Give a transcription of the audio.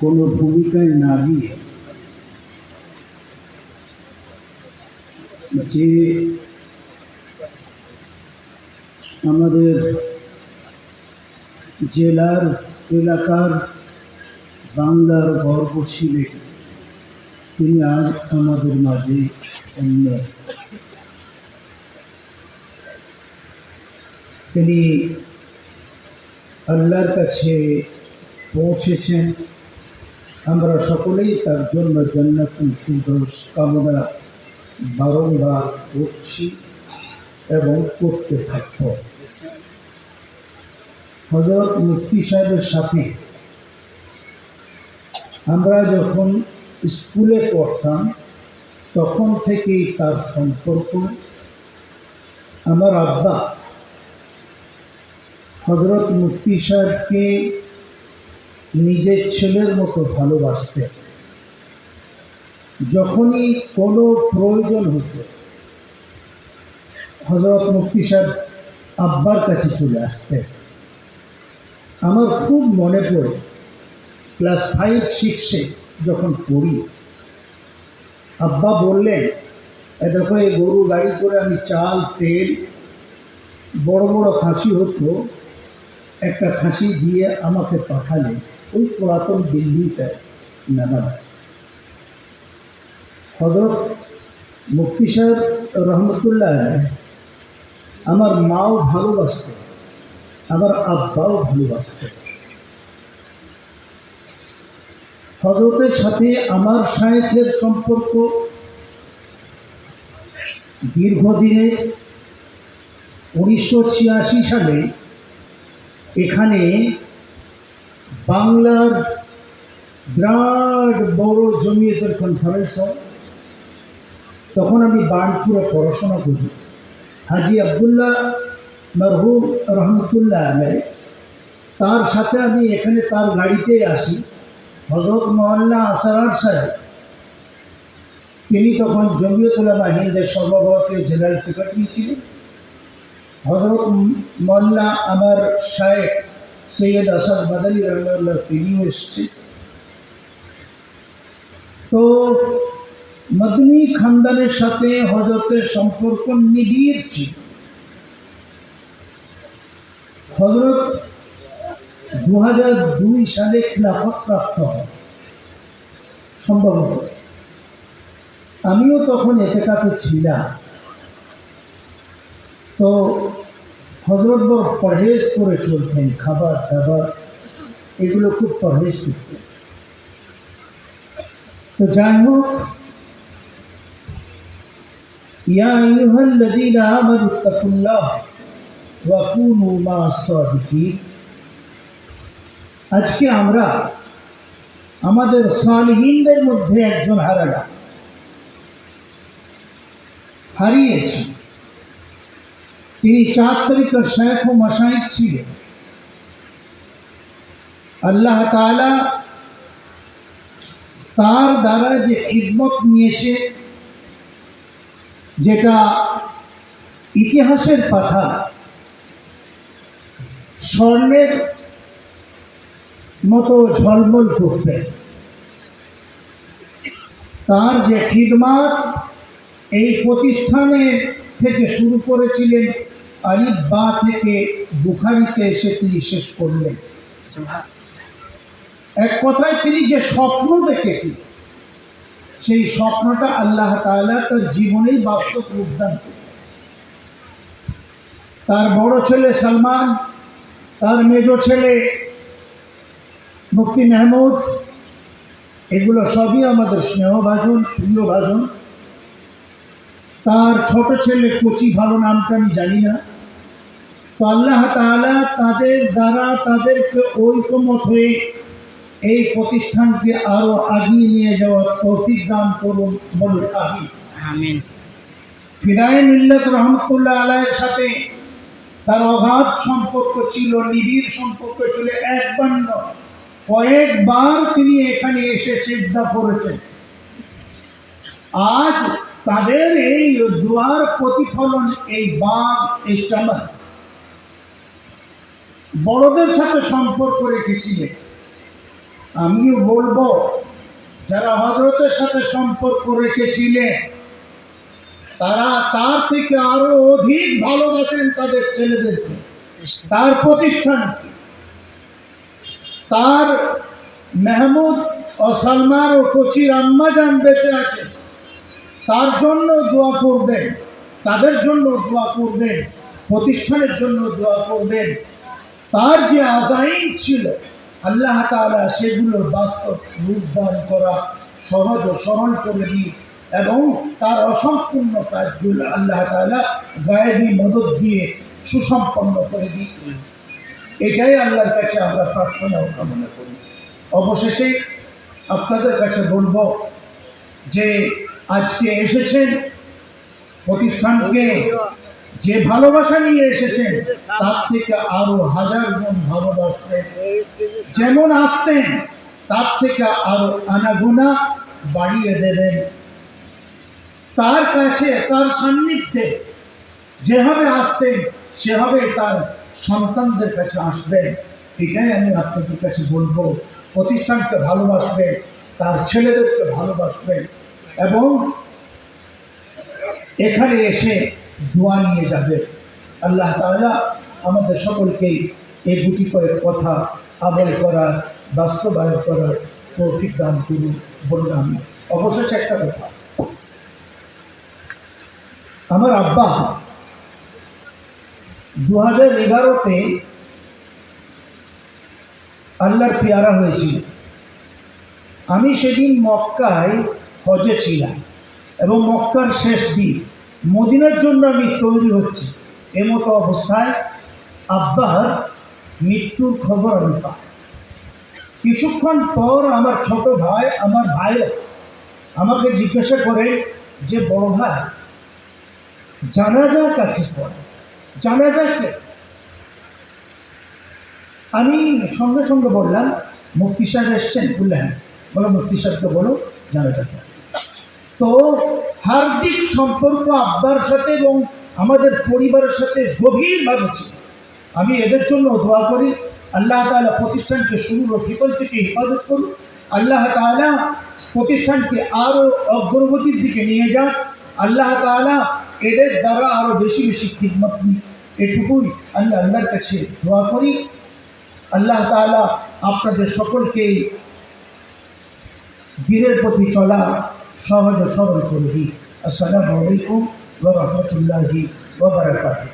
কোনো ভূমিকায় না গিয়ে যে আমাদের জেলার এলাকার বাংলার গর্ব ছিলেন তিনি আজ আমাদের মাঝে অন্য তিনি আল্লাহর কাছে পৌঁছেছেন। আমরা সকলেই তার জন্য জান্নাতুল ফিরদৌস কামনা বারংবার করছি এবং করতে থাকব। হজরত মুফতি সাহেবের সাথে আমরা যখন স্কুলে পড়তাম, তখন থেকেই তার সম্পর্ক। আমার আব্বা হজরত মুফতি সাহেবকে নিজের ছেলের মতো ভালোবাসতেন যখনই কোনো প্রয়োজন হতো হজরত মুফতি সাহেব আব্বার কাছে চলে আসতেন। আমার খুব মনে পড়ে, ক্লাস ফাইভ, সিক্সে যখন পড়ি, আব্বা বললেন, "এ দেখো, এই গরু গাড়ি করে আমি চাল, তেল, বড় বড় খাসি হতো একটা ফাঁসি দিয়ে আমাকে পাঠালে ওই পুরাতন দিল্লিটায় নানা হজরত মুফতি সাহেব রহমতুল্লাহ আমার মাও ভালোবাসত, আমার আব্বাও ভালোবাসত। হজরতের সাথে আমার শায়েখের সম্পর্ক দীর্ঘদিনের। উনিশশো ছিয়াশি সালে এখানে বাংলার বিরাট বড় জমিয়তের কনফারেন্স হয়। তখন আমি বার্নপুরে পড়াশোনা করি। হাজি আবদুল্লাহ মরহুম রহমতুল্লাহ আলাই, তার সাথে আমি এখানে তার গাড়িতে আসি। হজরত মোহাল্লা আসারার সাহেব, তিনি তখন জমিয়ত উলামা হিন্দের সর্বভারতীয় জেনারেল সেক্রেটারি ছিলেন। হজরত মোল্লা আমার শায়েখ সৈয়দ আসাদ মাদানী রহমাল্লাহ তিনিও এসছে। তো মদনী খানদানের সাথে হজরতের সম্পর্ক নিবিড় ছিল। হজরত দু হাজার দুই সালে খিলাফত প্রাপ্ত হয় সম্ভবত। আমিও তখন এতে কাপে ছিলাম। তো হজরত বড় পরহেজ করে চলতেন খাবার দাবার এগুলো খুব পরহেজ করতেন তো যাই হোক ইয়া আইয়ুহাল্লাযীনা আমানুত্তাকুল্লাহ ওয়া কুনু মা'আস সাদিকিন আজকে আমরা আমাদের সালিহিনদের মধ্যে একজন হারালাম হারিয়েছি তিনি চার তরিকার শেখ ও মশাইক ছিলেন। আল্লাহ তাআলা তার দ্বারা যে খিদমত নিয়েছে, যেটা ইতিহাসের কথা স্বর্ণের মতো ঝলমল করবে তার যে খিদমাত এই প্রতিষ্ঠানে থেকে শুরু করেছিলেন আলিফ বা থেকে বুখারিতে এসে তিনি শেষ করলেন। এক কথায় তিনি যে স্বপ্ন দেখেছেন সেই স্বপ্নটা আল্লাহ তাআলা তার জীবনেই বাস্তব রূপদান তার বড় ছেলে সালমান তার মেজ ছেলে মুফতি মেহমুদ এগুলো সবই আমাদের স্নেহভাজন প্রিয় ভাজন তার ছোট ছেলে কচি ভালো নামটা আমি জানি না। তো আল্লাহ তাআলা তাদের দ্বারা তাদেরকে ঐকমত হয়ে এই প্রতিষ্ঠানকে আরও আগিয়ে নিয়ে যাওয়ার তৌফিক দান করুন বলুন আমিন। ফিদায় মিল্লত রহমতুল্লাহ আলাইয়ের সাথে তার অগাধ সম্পর্ক ছিল নিবিড় সম্পর্ক ছিল একবার নয় কয়েকবার তিনি এখানে এসে সিদ্ধা করেছেন। আজ তাদের এই দুয়ার প্রতিফলন, এই বাঘ এই চমক বড়দের সাথে সম্পর্ক রেখেছিলেন আমিও বলব, যারা হজরতের সাথে সম্পর্ক রেখেছিলেন তারা তার থেকে আরও অধিক ভালোবাসেন তাদের ছেলেদেরকে, তার প্রতিষ্ঠান তার মেহমুদ ও সালমান ও কচির আম্মা যান বেঁচে আছে তার জন্য দোয়া করবেন? তাদের জন্য দোয়া করবেন? প্রতিষ্ঠানের জন্য দোয়া করবেন? তার যে আজাইন ছিল, আল্লাহ তাআলা সেগুলোর বাস্তব রূপদান করা সহজ ও সরল করে দিই এবং তার অসম্পূর্ণ কাজগুলো আল্লাহ গায়েবী মদত দিয়ে সুসম্পন্ন করে দিই এটাই আল্লাহর কাছে আমরা প্রার্থনা ও কামনা করি। অবশেষে আপনাদের কাছে বলব যে আজকে এসেছেন প্রতিষ্ঠানকে যে ভালোবাসা নিয়ে এসেছেন, তার থেকে আরও হাজার গুণ ভালোবাসবেন। যেমন আসতেন, তার থেকে আরও আনাগুনা বাড়িয়ে দেবেন। তার কাছে, তার সান্নিধ্যে যেভাবে আসতেন, সেভাবে তার সন্তানদের কাছে আসবেন। এটাই আমি আপনাদের কাছে বলব। প্রতিষ্ঠানকে ভালোবাসবেন, তার ছেলেদেরকে ভালোবাসবেন। এবং এখানে এসে দোয়া নিয়ে যাবে। আল্লাহ আমাদের সকলকেই এই গুটি কয়েক কথা আমল করার, বাস্তবায়ন করার তৌফিক দান করুন বলুন আমি অবশেষে একটা কথা। আমার আব্বা দু হাজার এগারোতে আল্লাহর পেয়ারা হয়েছিল। আমি সেদিন মক্কায় হজে ছিলাম। এবং মক্কার শেষ দিন, মদিনার জন্য আমি তৈরি হচ্ছি। এমতো অবস্থায় আব্বার মৃত্যুর খবর আমি পাই। কিছুক্ষণ পর আমার ছোট ভাই, আমার ভাইও আমাকে জিজ্ঞাসা করে যে, বড় ভাই, জানাজা কাকে পড়ে জানাজা কে? আমি সঙ্গে সঙ্গে বললাম, মুফতি সাহেব এসছেন, বললেন, বলো মুফতি সাহেবকে বলো জানাজা কে? তো হার্দিক সম্পর্ক আব্বার সাথে এবং আমাদের পরিবারের সাথে গভীরভাবে ছিল। আমি এদের জন্য দোয়া করি, আল্লাহ তাআলা প্রতিষ্ঠানকে শুরু ও থেকে হেফাজত করুন আল্লাহ তাআলা প্রতিষ্ঠানকে আরও অগ্রগতির দিকে নিয়ে যান আল্লাহ তাআলা এদের দ্বারা আরও বেশি বেশি খিদমত নিই এটুকুই আমি আল্লাহর কাছে দোয়া করি। আল্লাহ তাআলা আপনাদের সকলকেই দিনের প্রতি চলা সহজ ও সরল করে দিই আসসালামু আলাইকুম ওরহমতুল্লাহি ওবরাকাতু